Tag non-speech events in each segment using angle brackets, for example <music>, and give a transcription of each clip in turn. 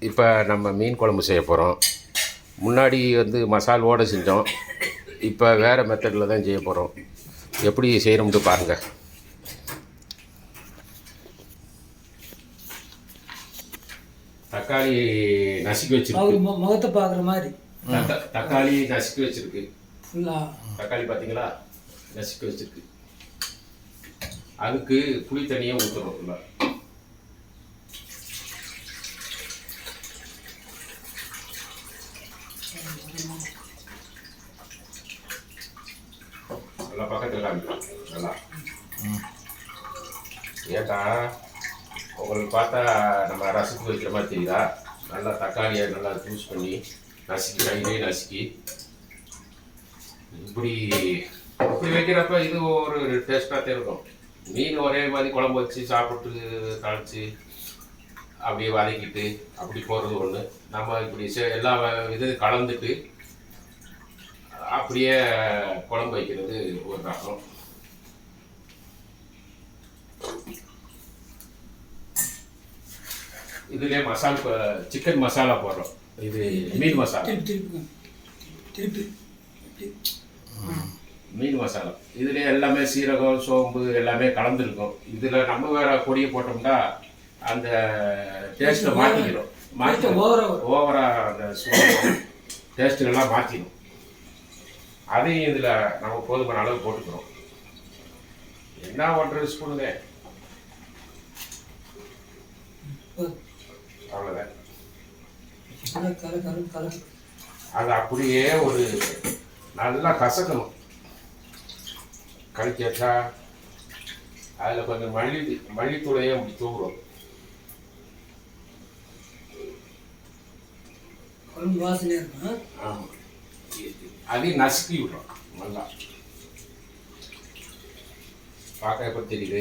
இப்போ நம்ம மீன் குழம்பு செய்ய போகிறோம் முன்னாடி வந்து மசாலோடு செஞ்சோம். இப்போ வேறு மெத்தடில் தான் செய்ய போகிறோம் எப்படி செய்யணும்னு பாருங்கள் தக்காளி நசுக்கி வச்சிருக்கு. முகத்தை பார்க்குற மாதிரி. தக்க- தக்காளி நசுக்கி வச்சிருக்கு. தக்காளி பார்த்தீங்களா நசுக்கி வச்சிருக்கு. அதுக்கு புளி தண்ணியை ஊற்றணும் ஃபுல்லாக நல்லா பக்கத்தில் காமிக்கலாம் நல்லா ஏக்கா உங்களுக்கு பார்த்தா நம்ம ரசத்துக்கு வைக்கிற மாதிரி தெரியுதா நல்லா தக்காளியை நல்லா ஜூஸ் பண்ணி நசுக்கி கையிலே நசுக்கி இப்படி இப்படி வைக்கிறப்ப இது ஒரு டேஸ்ட்டாக தான் இருக்கும் மீன் ஒரே மாதிரி குழம்பு வச்சு சாப்பிட்டு தாளிச்சு அப்படியே வதக்கிட்டு அப்படி போகிறது ஒன்று நம்ம இப்படி செ- எல்லா இது கலந்துட்டு அப்படியே குழம்பு வைக்கிறது ஒரு ரகம் இதுலேயே மசாலா சிக்கன் மசாலா போடுறோம். இது மீன் மசாலா. மீன் மசாலா. இதுல எல்லாமே சீரகம் சோம்பு எல்லாமே கலந்துருக்கும். இதுல நம்ம வேற பொடியை போட்டோம்னா அந்த டேஸ்ட்டை மாற்றிக்கிறோம் மாற்றி வரும். ஓவரா அந்த டேஸ்ட்டுகள்லாம் மாற்றிடும் அதையும் இதில் நம்ம போதுமான அளவு போட்டுக்கிறோம் என்ன ஒன்றரை ஸ்பூனுங்க. அவ்வளோதான் அது அப்படியே ஒரு நல்லா கசக்கணும். கழிச்சு வச்சா அதில் கொஞ்சம் மல்லி மல்லித்தூளையும் அப்படி தூவுறோம். குழம்பு வாசனையாக இருக்கும் ஆமாம் அதையும் நசுக்கி விடுறோம். நல்லா பார்க்க எப்படி தெரியுது?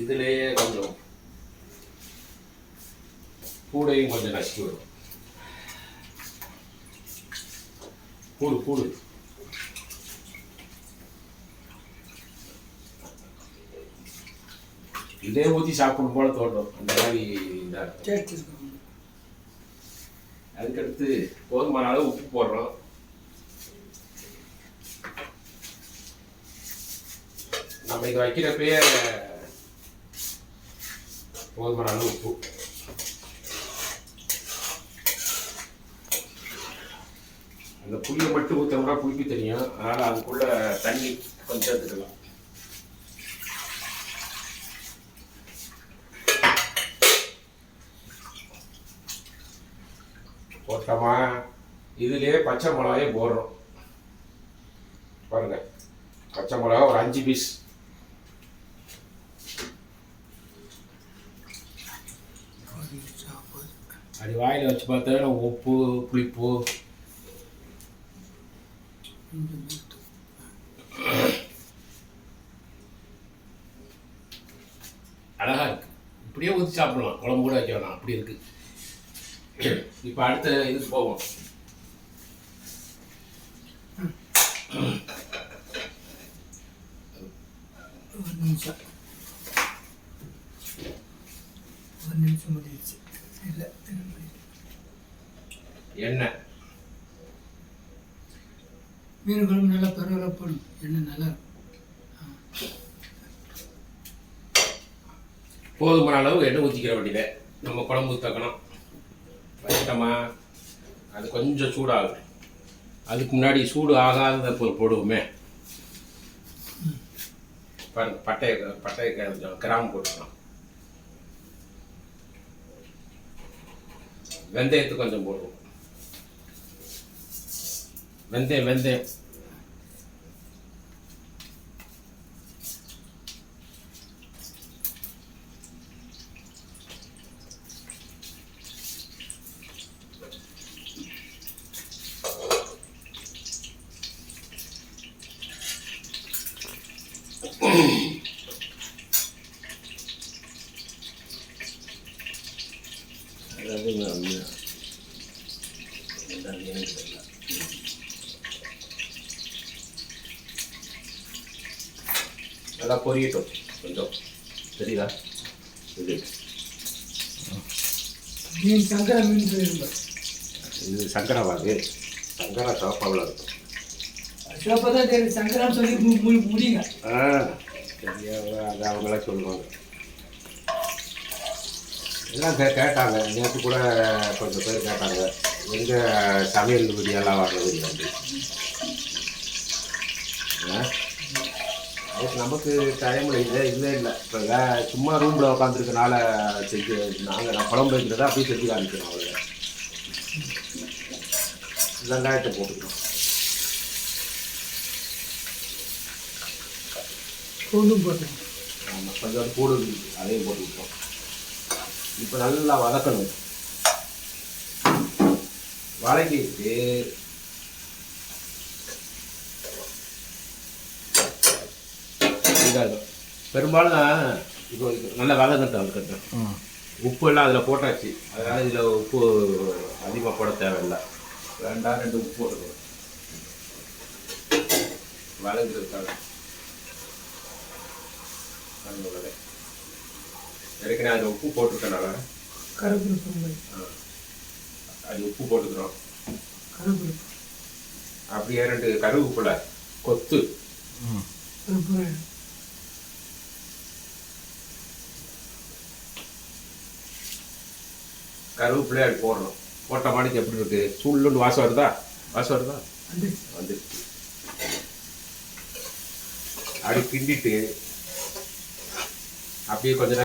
இதுலேயே கொஞ்சம் கூடையும் கொஞ்சம் நசுக்கி விடுறோம். கூடு கூடு. இதே ஊற்றி சாப்பிடும் போல தோட்டம் அந்த மாதிரி இதாக இருக்கும் டேஸ்ட் இருக்கும் அதுக்கடுத்து போதுமான அளவு உப்பு போடுறோம் நம்ம இதை வைக்கிறப்பயே போதுமான அளவு உப்பு அந்த புளியை மட்டும் ஊற்றோம்னா புளிப்பு தெரியும் அதனால் அதுக்குள்ள தண்ணி கொஞ்சம் சேர்த்துக்கலாம் போட்டோமா இதுலயே பச்சை மிளகாயே போடுறோம். பாருங்க. பச்சை மிளகா ஒரு அஞ்சு பீஸ் அது வாயில் வச்சு பார்த்தா உப்பு புளிப்பு. அழகா இருக்கு. இப்படியே ஊற்றி சாப்பிடலாம். குழம்பு கூட வைக்க வேணாம். அப்படி இருக்கு. <coughs> இப்போ அடுத்த இதுக்கு போவோம். ஒரு நிமிஷம். ஒரு நிமிஷம் முடிஞ்சிச்சு இல்லை எண்ணெய் மீன் குழம்பு நல்லா போடும். எண்ணெய் நல்லா போதுமான அளவு எண்ணெய் ஊற்றிக்கிற வேண்டியது நம்ம குழம்பு ஊற்றக்கணும் வச்சிட்டோமா அது கொஞ்சம் சூடாகும் அதுக்கு முன்னாடி சூடு ஆகாத போ- போடுவோமே. பாருங்க பட்டையை பட்டையை கொஞ்சம் கிராம் போட்டுக்கலாம். வெந்தயத்தை கொஞ்சம் போடுவோம். வெந்தயம் வெந்தயம். நல்லா பொரியட்டும் கொஞ்சம். சரிதா இது. மீன் சங்கரா மீன் இது சங்கரவாகு. சங்கரா சாப்பாவில் இருக்கும். சிவப்பா தான் தெரியும். சங்கரான்னு சொல்லி மு- மு- முடிங்க. ஆ அது அவங்களே சொல்லுவாங்க. எல்லாம் கே கேட்டாங்க. நேற்று கூட கொஞ்சம் பேர் கேட்டாங்க. எங்கே சமையல் வீடியோலாம் வர்றது இல்லை ஆ? அதுக்கு நமக்கு டைமில் இல்லை இல்லை இல்லை இப்போ வே- சும்மா ரூமில் உட்காந்துருக்கனால செஞ்சு நாங்கள் நான் குழம்பு வைக்கிறதா அப்படியே செஞ்சு காமிக்கிறோம் அவ்வளோ வெங்காயத்தை போட்டுக்கிறோம். பூண்டும் ஆமாம் கொஞ்சம் கூடு இருக்குது அதையும் போட்டு விட்டோம். இப்போ நல்லா வதக்கணும். வதக்கிட்டு இதாகும். பெரும்பாலும் இப்போ நல்லா வதங்கட்டும் இருக்கட்டும் உப்பு எல்லாம் அதில் போட்டாச்சு. அதனால் இதில் உப்பு அதிகமாக போட தேவையில்லை. ரெண்டா ரெண்டு உப்பு போட்டுக்கணும் வதங்குறதுக்காக அதனால ஏற்கனவே அதில் உப்பு போட்டிருக்கனால கருப்பு பொங்கல். அது உப்பு போட்டுக்கிறோம். கருப்பு அப்படியே ரெண்டு கருவேப்பில கொத்து. கருவேப்பிலையே அது போடுறோம் போட்ட மாடிக்கு எப்படி இருக்கு? சூழ்லுன்னு வாசம் வருதா? வாசம் வருதா? வந்து வந்துருச்சு. அப்படி கிண்டிட்டு அப்படியே கொஞ்ச நேரம்